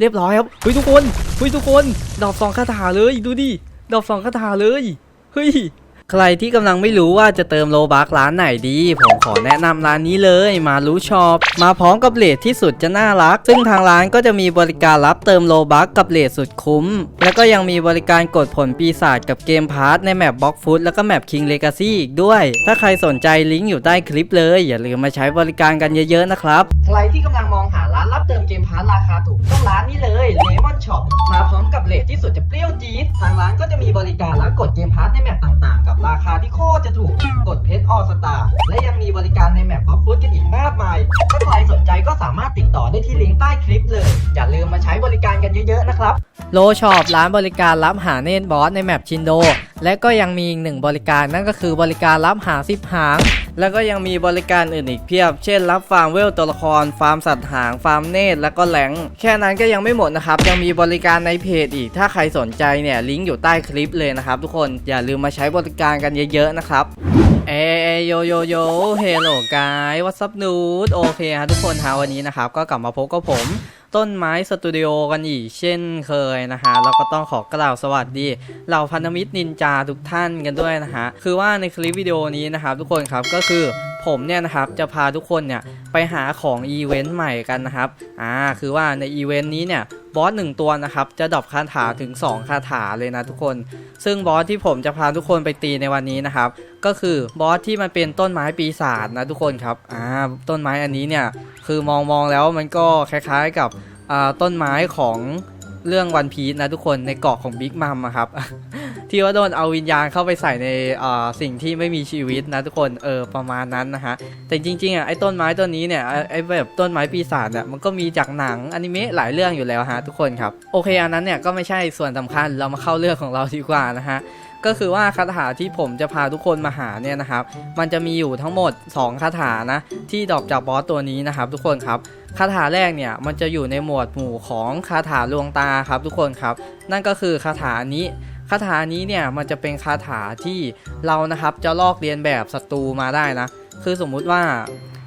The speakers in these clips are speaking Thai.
เรียบร้อยครับเฮ้ยทุกคนเฮ้ยทุกคนดอกสองคาถาเลยดูดิดอกสองคาถาเลยเฮ้ยใครที่กำลังไม่รู้ว่าจะเติมโลบักร้านไหนดี ผมขอแนะนำร้านนี้เลยมารู้ชอปมาพร้อมกับเลทที่สุดจะน่ารัก ซึ่งทางร้านก็จะมีบริการรับเติมโลบักกับเลทสุดคุ้ม แล้วก็ยังมีบริการกดผลปีศาจกับเกมพาร์ทในแมปบล็อกฟุตแล้วก็แมปคิงเลกาซี่อีกด้วย ถ้าใครสนใจลิงก์อยู่ใต้คลิปเลย อย่าลืมมาใช้บริการกันเยอะๆนะครับ ใครที่กำลังมองหา รับเติมเกมพาร์ทราคาถูกต้องร้านนี้เลยเลมอนช็อปมาพร้อมกับเลทที่สุดจะเปรี้ยวจี๊ดทางร้านก็จะมีบริการรับกดเกมพาร์ทในแมปต่างๆ กับราคาที่โคตรจะถูกกดเพชรออสตาและยังมีบริการในแมปบล็อกฟุตกันอีกมากมายถ้าใครสนใจก็สามารถติดต่อได้ที่ลิงก์ใต้คลิปเลยอย่าลืมมา โลช็อปร้านบริการรับหาเนตบอสในแมปชินโด และก็ยังมีอีกหนึ่งบริการนั่นก็คือบริการรับหาซิปหาง แล้วก็ยังมีบริการอื่นอีกเพียบ เช่น รับฟาร์มเวลตัวละคร ฟาร์มสัตว์หาง ฟาร์มเนตแล้วก็แหลง แค่นั้นก็ยังไม่หมดนะครับ ยังมีบริการในเพจอีก ถ้าใครสนใจเนี่ยลิงก์อยู่ใต้คลิปเลยนะครับทุกคน อย่าลืมมาใช้บริการกันเยอะๆนะครับเออโยโยโยเฮลโลไกายวัสับนูดโอเคครับทุกคนฮะวันนี้นะครับ ก็กลับมาพบกับผม ต้นไม้สตูดิโอกันอีกเช่นเคยนะฮะเราก็ต้องขอกล่าวสวัสดีเหล่าพันธมิตรนินจาทุกท่านกันด้วยนะฮะคือว่าในคลิปวิดีโอนี้นะครับทุกคนครับก็คือผมเนี่ยนะครับจะพาทุกคนเนี่ยไปหาของอีเวนต์ใหม่กันนะครับอ่าคือว่าในอีเวนต์นี้เนี่ย บอสหนึ่งตัวนะครับ จะดรอปคาถาถึง 2 คาถาเลยนะทุกคน ซึ่งบอสที่ผมจะพาทุกคนไปตีในวันนี้นะครับ ก็คือบอสที่มันเป็นต้นไม้ปีศาจนะทุกคนครับอ่าต้นไม้อันนี้เนี่ยคือมองมองแล้วมันก็คล้ายๆกับอ่าต้นไม้ของ เรื่องวันพีชนะทุกคนในเกาะของบิ๊กมัมอะครับ ที่ว่าโดนเอาวิญญาณเข้าไปใส่ในสิ่งที่ไม่มีชีวิตนะทุกคนเออประมาณนั้นนะฮะแต่จริงๆอะไอ้ต้นไม้ต้นนี้เนี่ยไอ้แบบต้นไม้ปีศาจเนี่ยมันก็มีจากหนังอนิเมะหลายเรื่องอยู่แล้วฮะทุกคนครับโอเคอันนั้นเนี่ยก็ไม่ใช่ส่วนสำคัญเรามาเข้าเรื่องของเราดีกว่านะฮะ ก็คือว่าคาถาที่ผมจะพาทุกคนมาหาเนี่ยนะครับ มันจะมีอยู่ทั้งหมด 2 คาถานะ ที่ดรอกจากบอสตัวนี้นะครับ ทุกคนครับคาถาแรกเนี่ยมันจะอยู่ในหมวดหมู่ของคาถาลวงตาครับทุกคนครับ นั่นก็คือคาถานี้คาถานี้เนี่ยมันจะเป็นคาถาที่เรานะครับจะลอกเรียนแบบศัตรูมาได้นะ คือสมมุติว่า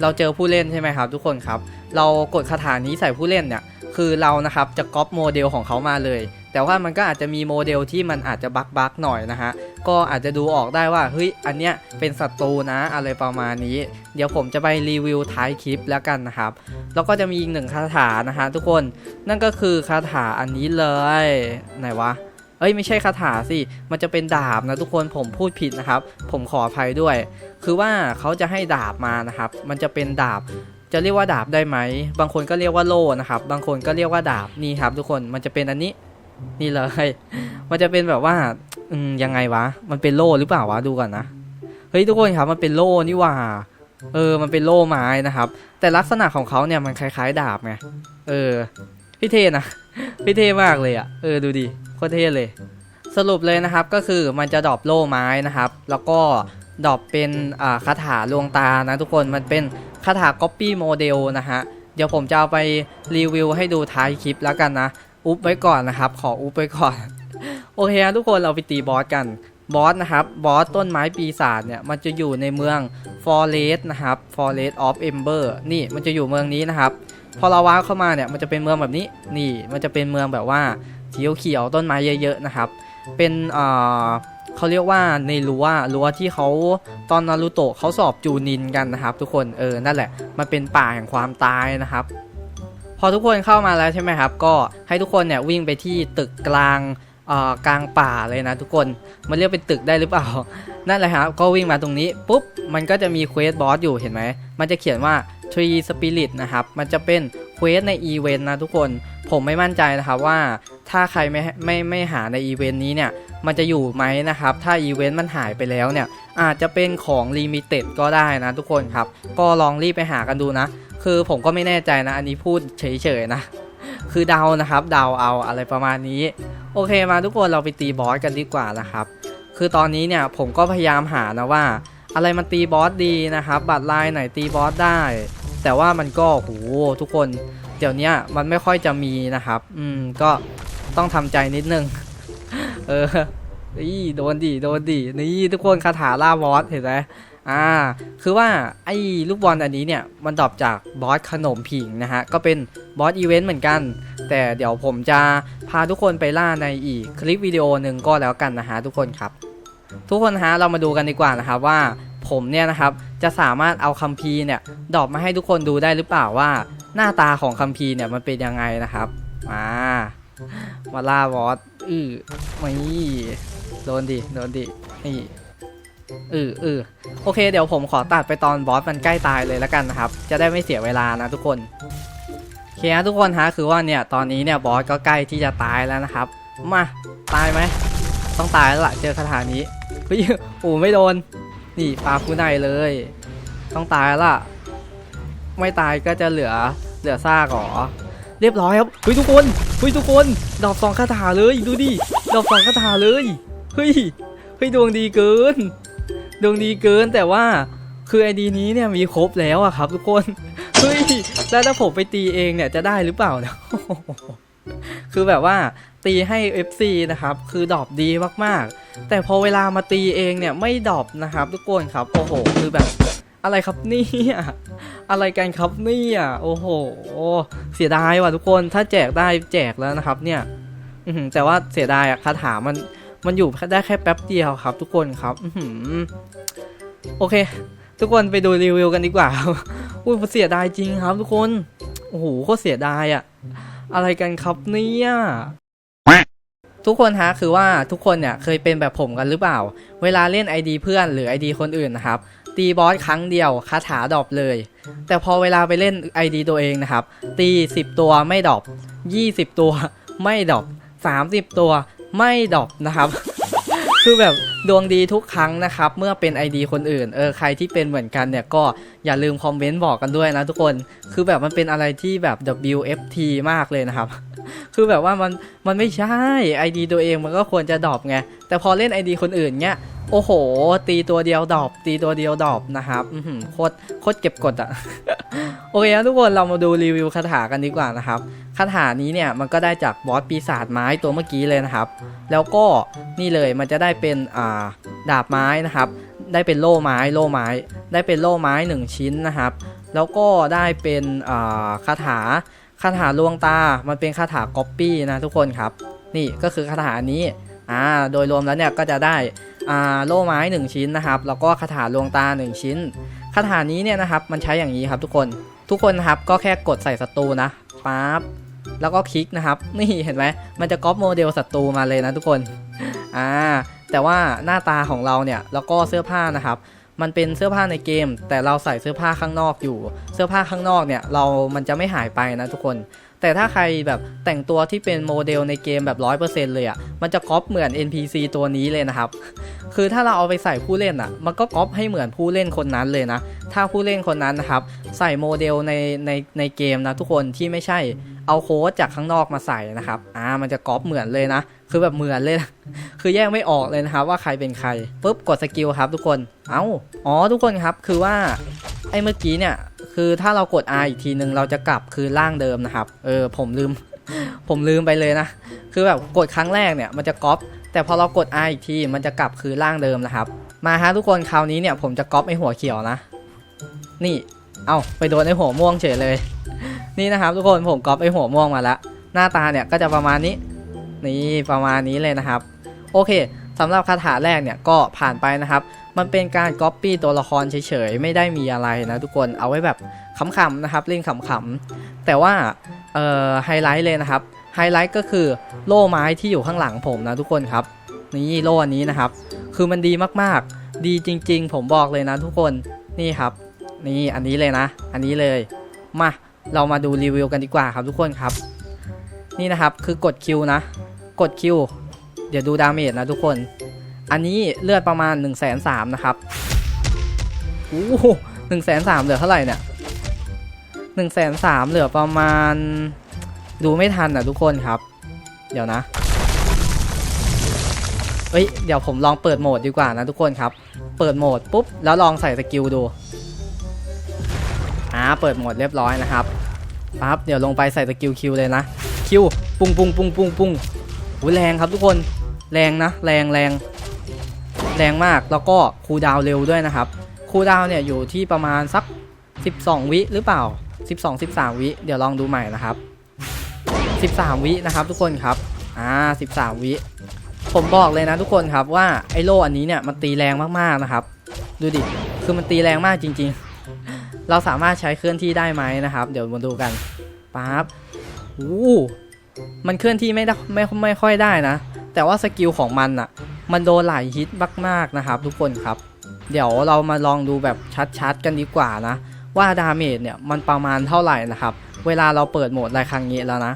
เราเจอผู้เล่นใช่ไหมครับ ทุกคนครับ เรากดคาถานี้ใส่ผู้เล่นเนี่ยคือเรานะครับจะก๊อปโมเดลของเขามาเลย แต่ว่ามันก็อาจจะมีโมเดลที่มันอาจจะบักบักๆหน่อยนะฮะ ก็อาจจะดูออกได้ว่าเฮ้ยอันเนี้ยเป็นศัตรูนะอะไรประมาณนี้ เดี๋ยวผมจะไปรีวิวท้ายคลิปแล้วกันนะครับ แล้วก็จะมีอีกหนึ่งคาถานะฮะทุกคน นั่นก็คือคาถาอันนี้เลยไหนวะเอ้ยไม่ใช่คาถาสิ มันจะเป็นดาบนะทุกคนผมพูดผิดนะครับ ผมขออภัยด้วย คือว่าเขาจะให้ดาบมานะครับ มันจะเป็นดาบ จะเรียกว่าดาบได้ไหม บางคนก็เรียกว่าโล่นะครับ บางคนก็เรียกว่าดาบนี่ครับทุกคน มันจะเป็นอันนี้ นี่เลย มันจะเป็นแบบว่า อืมยังไงวะ มันเป็นโล่หรือเปล่าวะดูก่อนนะ เฮ้ยทุกคนครับ มันเป็นโล่นี่ว่า เออ มันเป็นโล่ไม้นะครับ แต่ลักษณะของเขาเนี่ยมันคล้ายๆ ดาบไง เออ พี่เทนะ พี่เทมากเลยอะ่ะ เออดูดิ โคตรเท่เลย สรุปเลยนะครับ ก็คือมันจะดรอปโล่ไม้นะครับ แล้วก็ดรอปเป็น อ่า คาถาลวงตานะทุกคน มันเป็นคาถา copy model นะฮะ เดี๋ยวผมจะเอาไปรีวิวให้ดูท้ายคลิปแล้วกันนะ อุ๊บไว้ก่อนนะครับ ขออุ๊บไว้ก่อน โอเคนะทุกคนเราไปตีบอสกันบอสนะครับบอสต้นไม้ปีศาจเนี่ยมันจะอยู่ในเมือง Forest นะครับ Forest of Ember นี่มันจะอยู่เมืองนี้นะครับ พอเราว้าเข้ามาเนี่ยมันจะเป็นเมืองแบบนี้นี่มันจะเป็นเมืองแบบว่าสียวเขียวต้นไม้เยอะๆนะครับ เป็นเอ่อเขาเรียกว่าในรั้วรั้วที่เขาตอนนารูโตะเขาสอบจูนินกันนะครับ ทุกคนเออนั่นแหละมันเป็นป่าแห่งความตายนะครับ พอทุกคนเข้ามาแล้วใช่ไหมครับ ก็ให้ทุกคนเนี่ยวิ่งไปที่ตึกกลางกลางป่าเลยนะทุกคนมันเรียกเป็นตึกได้หรือเปล่า นั่นแหละครับก็วิ่งมาตรงนี้ปุ๊บมันก็จะมีเควสบอสอยู่เห็นไหม มันจะเขียนว่า Tree Spirit นะครับ มันจะเป็นเควสในอีเวนต์นะทุกคนผมไม่มั่นใจนะครับว่าถ้าใครไม่ไม่ไม่หาในอีเวนต์นี้เนี่ยมันจะอยู่ไหมนะครับ ถ้าอีเวนต์มันหายไปแล้วเนี่ยอาจจะเป็นของลิมิเต็ดก็ได้นะทุกคนครับ ก็ลองรีบไปหากันดูนะ คือผมก็ไม่แน่ใจนะ อันนี้พูดเฉยๆนะ คือเดานะครับเดาเอาอะไรประมาณนี้ โอเคมาทุกคนเราไปตีบอสกันดีกว่านะครับ คือตอนนี้เนี่ยผมก็พยายามหานะว่า อะไรมันตีบอสดีนะครับ บัตรลายไหนตีบอสได้ แต่ว่ามันก็โหทุกคนเดี๋ยวนี้มันไม่ค่อยจะมีนะครับ อืมก็ต้องทำใจนิดนึง เออนี่โดนดิโดนดินี่ทุกคนคาถาล่าบอสเห็นไหม อ่า คือว่าไอ้ลูกบอลอันนี้เนี่ย มันดรอปจากบอสขนมผิงนะฮะ ก็เป็นบอสอีเวนต์เหมือนกัน แต่เดี๋ยวผมจะพาทุกคนไปล่าในอีกคลิปวิดีโอหนึ่งก็แล้วกันนะฮะทุกคนครับ ทุกคนฮะเรามาดูกันดีกว่านะครับว่าผมเนี่ยนะครับจะสามารถเอาคัมภีร์เนี่ยดรอปมาให้ทุกคนดูได้หรือเปล่าว่า หน้าตาของคัมภีร์เนี่ยมันเป็นยังไงนะครับมามาล่าบอสอือไม่โดนดิโดนดินี่ อืออือโอเค เดี๋ยวผมขอตัดไปตอนบอสมันใกล้ตายเลยแล้วกันนะครับ จะได้ไม่เสียเวลานะทุกคนโอเคฮะทุกคนฮะคือว่าเนี่ยตอนนี้เนี่ยบอสก็ใกล้ที่จะตายแล้วนะครับ มาตายไหมต้องตายแล้วล่ะเจอคาถานี้เฮ้ยโอ้ไม่โดน นี่ปลาผู้ในเลย ต้องตายแล้วล่ะไม่ตายก็จะเหลือเหลือซากหรอเรียบร้อยครับเฮ้ยทุกคนเฮ้ยทุกคนดอกสองคาถาเลยดูดิดอกสองคาถาเลยเฮ้ยเฮ้ยดวงดีเกิน ดวงดีเกินแต่ว่าคือไอดีนี้เนี่ยมีครบแล้วอะครับทุกคน เฮ้ยแล้วถ้าผมไปตีเองเนี่ยจะได้หรือเปล่าเนี่ยคือแบบว่าตีให้ FC นะครับ คือดอปดีมากๆ แต่พอเวลามาตีเองเนี่ยไม่ดอปนะครับ ทุกคนครับ โอ้โห คือแบบอะไรครับเนี่ยอะไรกันครับเนี่ยโอ้โหเสียดายว่ะทุกคนถ้าแจกได้แจกแล้วนะครับ เนี่ยแต่ว่าเสียดายอะคาถามัน มันอยู่ได้แค่แป๊บเดียวครับ ทุกคนครับโอเค ทุกคนไปดูรีวิวกันดีกว่าอุ้ยเสียดายจริงครับ ทุกคนโอ้โหโคตรเสียดายอะอะไรกันครับเนี่ยทุกคนฮะคือว่าทุกคนเนี่ยเคยเป็นแบบผมกันหรือเปล่า เวลาเล่น ID เพื่อนหรือ ID คนอื่นนะครับ ตีบอสครั้งเดียวคาถาดรอปเลย แต่พอเวลาไปเล่น ID ตัวเองนะครับ ตี 10 ตัวไม่ดรอป20 ตัวไม่ดรอป30 ตัว ไม่ดรอปนะครับ คือแบบดวงดีทุกครั้งนะครับ เมื่อเป็น ID คนอื่น เออใครที่เป็นเหมือนกันเนี่ยก็อย่าลืมคอมเมนต์บอกกันด้วยนะทุกคน คือแบบมันเป็นอะไรที่แบบ WFT มากเลยนะครับ คือแบบว่ามันมันไม่ใช่ ID ตัวเองมันก็ควรจะดรอปไง แต่พอเล่น ID คนอื่นเนี่ยโอ้โห ตีตัวเดียวดรอปตีตัวเดียวดรอปนะครับโคตรโคตรเก็บกดอะ อเคครับทุกคนเรามาดูรีวิวคาถากันดีกว่านะครับคาถานี้เนี่ยมันก็ได้จากบอสปีศาจไม้ตัวเมื่อกี้เลยนะครับ แล้วก็นี่เลยมันจะได้เป็นอ่าดาบไม้นะครับ ได้เป็นโล่ไม้โล่ไม้ ได้เป็นโล่ไม้ 1 ชิ้นนะครับ แล้วก็ได้เป็นอ่าคาถาคาถาลวงตา มันเป็นคาถาก๊อปปี้นะทุกคนครับ นี่ก็คือคาถานี้อ่าโดยรวมแล้วเนี่ยก็จะได้อ่าโล่ไม้ 1 ชิ้นนะครับ แล้วก็คาถาลวงตา 1 ชิ้นคาถานี้เนี่ยนะครับมันใช้อย่างนี้ครับทุกคน ทุกคนนะครับก็แค่กดใส่ศัตรูนะปั๊บแล้วก็คลิกนะครับ นี่เห็นไหมมันจะก๊อปโมเดลศัตรูมาเลยนะทุกคนอ่าแต่ว่าหน้าตาของเราเนี่ยแล้วก็เสื้อผ้านะครับมันเป็นเสื้อผ้าในเกม แต่เราใส่เสื้อผ้าข้างนอกอยู่ เสื้อผ้าข้างนอกเนี่ยเรามันจะไม่หายไปนะทุกคนแต่ถ้าใครแบบแต่งตัวที่เป็นโมเดลในเกมแบบ 100%เลยอะ่ะ มันจะก๊อปเหมือน NPC ตัวนี้เลยนะครับ คือถ้าเราเอาไปใส่ผู้เล่นอะ มันก็ก๊อปให้เหมือนผู้เล่นคนนั้นเลยนะ ถ้าผู้เล่นคนนั้นนะครับ ใส่โมเดลในในในเกมนะทุกคนที่ไม่ใช่เอาโค้ดจากข้างนอกมาใส่นะครับ อ่า มันจะก๊อปเหมือนเลยนะ คือแบบเหมือนเลยนะคือแยกไม่ออกเลยนะครับว่าใครเป็นใครปุ๊บกดสกิลครับทุกคน เอ้า อ๋อทุกคนครับ คือว่าไอ้เมื่อกี้เนี่ย คือถ้าเรากด R อีกทีนึงเราจะกลับคือร่างเดิมนะครับ เออผมลืม ผมลืมไปเลยนะ คือแบบกดครั้งแรกเนี่ยมันจะก๊อป แต่พอเรากด R อีกทีมันจะกลับคือร่างเดิมนะครับ มาฮะทุกคนคราวนี้เนี่ยผมจะก๊อปไอหัวเขียวนะ นี่ เอาไปโดนไอหัวม่วงเฉยเลย นี่นะครับ ทุกคนผมก๊อปไอหัวม่วงมาแล้วหน้าตาเนี่ยก็จะประมาณนี้ นี่ประมาณนี้เลยนะครับ โอเค สำหรับคาถาแรกเนี่ยก็ผ่านไปนะครับ มันเป็นการก๊อปปี้ตัวละครเฉยๆ ไม่ได้มีอะไรนะทุกคนเอาไว้แบบขำๆนะครับเล่นขำๆแต่ว่าไฮไลท์เลยนะครับไฮไลท์ก็คือโล่ไม้ที่อยู่ข้างหลังผมนะทุกคนครับ นี่โล่อันนี้นะครับ คือมันดีมากๆ ดีจริง ๆ ผมบอกเลยนะทุกคนนี่ครับ นี่อันนี้เลยนะ อันนี้เลยมาเรามาดูรีวิวกันดีกว่าครับทุกคนครับ นี่นะครับคือกดคิวนะ กดคิว เดี๋ยวดูดาเมจนะทุกคน อันนี้เลือดประมาณ1นึ่งแสนสามนะครับโอ้หนึ่งแสนสามเหลือเท่าไหร่เนี่ยหนึ่งแสนสามเหลือประมาณ ดูไม่ทันอะทุกคนครับ เดี๋ยวนะเอ้ยเดี๋ยวผมลองเปิดโหมดดีกว่านะทุกคนครับ เปิดโหมดปุ๊บแล้วลองใส่สกิลดูอ่าเปิดโหมดเรียบร้อยนะครับปั๊บเดี๋ยวลงไปใส่สกิลคิวเลยนะคิวปุ้งปุ้งปุ้งปุ้งปุ้งหูแรงครับทุกคน แรงนะแรงแรงแรงมากแล้วก็คูดาวเร็วด้วยนะครับคูดาวเนี่ยอยู่ที่ประมาณสัก 12 วิหรือเปล่า 12 13 วิเดี๋ยวลองดูใหม่นะครับ 13 วินะครับทุกคนครับอ่า13 วิผมบอกเลยนะทุกคนครับว่าไอ้โล่อันนี้เนี่ยมันตีแรงมากๆนะครับ ดูดิคือมันตีแรงมากจริง ๆ เราสามารถใช้เคลื่อนที่ได้ไหมนะครับ เดี๋ยวมาดูกันปั๊บอู้มันเคลื่อนที่ไม่ได้ไม่ไม่ค่อยได้นะ แต่ว่าสกิลของมันอะมันโดนหลายฮิตมากๆนะครับทุกคนครับ เดี๋ยวเรามาลองดูแบบชัดๆกันดีกว่านะ ว่าดาเมจเนี่ยมันประมาณเท่าไหร่นะครับ เวลาเราเปิดโหมดรายครั้งนี้แล้วนะ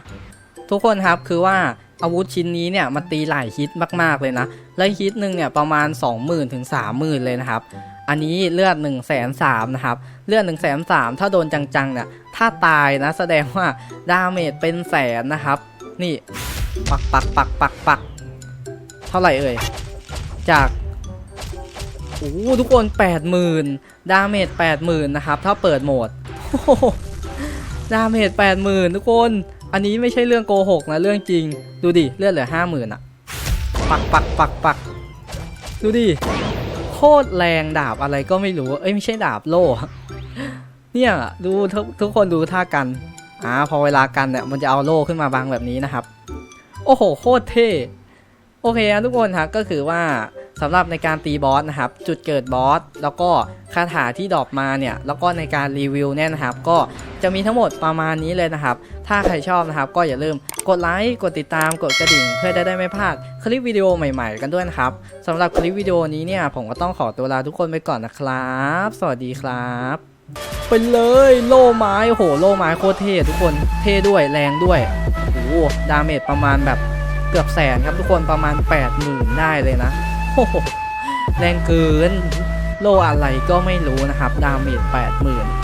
ทุกคนครับคือว่าอาวุธชิ้นนี้เนี่ยมันตีหลายฮิตมากๆเลยนะ และฮิตหนึ่งเนี่ยประมาณ 20,000ถึง30,000 เลยนะครับ อันนี้เลือด1นึ่งแสนสามนะครับ เลือด1นึ่งแสนสามถ้าโดนจังๆเนี่ย ถ้าตายนะแสดงว่าดาเมจเป็นแสนนะครับ นี่ ปักปักปักปักปัก เท่าไหร่เอ่ย จาก โอ้ทุกคน 80,000 ดาเมจ 80,000 นะครับ ถ้าเปิดโหมดโอ้โหดาเมจ 80,000 ทุกคน อันนี้ไม่ใช่เรื่องโกหกนะ เรื่องจริง ดูดิ เลือดเหลือ 50,000อะปักปักปักปักดูดิ โคตรแรงดาบอะไรก็ไม่รู้ เอ้ย ไม่ใช่ดาบโล่เนี่ยดูทุกทุกคนดูท่ากันอ่าพอเวลากันเนี่ยมันจะเอาโล่ขึ้นมาบังแบบนี้นะครับ โอ้โห โคตรเท่ โอเคนะทุกคนครับก็คือว่าสำหรับในการตีบอสนะครับ จุดเกิดบอสแล้วก็คาถาที่ดรอปมาเนี่ย แล้วก็ในการรีวิวเนี่ยนะครับ ก็จะมีทั้งหมดประมาณนี้เลยนะครับ ถ้าใครชอบนะครับ ก็อย่าลืมกดไลค์กดติดตามกดกระดิ่ง เพื่อได้ได้ไม่พลาดคลิปวิดีโอใหม่ๆ กันด้วยนะครับสำหรับคลิปวิดีโอนี้เนี่ย ผมก็ต้องขอตัวลาทุกคนไปก่อนนะครับ สวัสดีครับไปเลยโล่ไม้โอ้โหโล่ไม้โคตรเท่ทุกคนเท่ด้วยแรงด้วยโอ้โหดาเมจประมาณแบบ เกือบแสนครับทุกคนประมาณ 80,000 ได้เลยนะโอ้โหแรงเกิน โลอะไรก็ไม่รู้นะครับ ดาเมจ80,000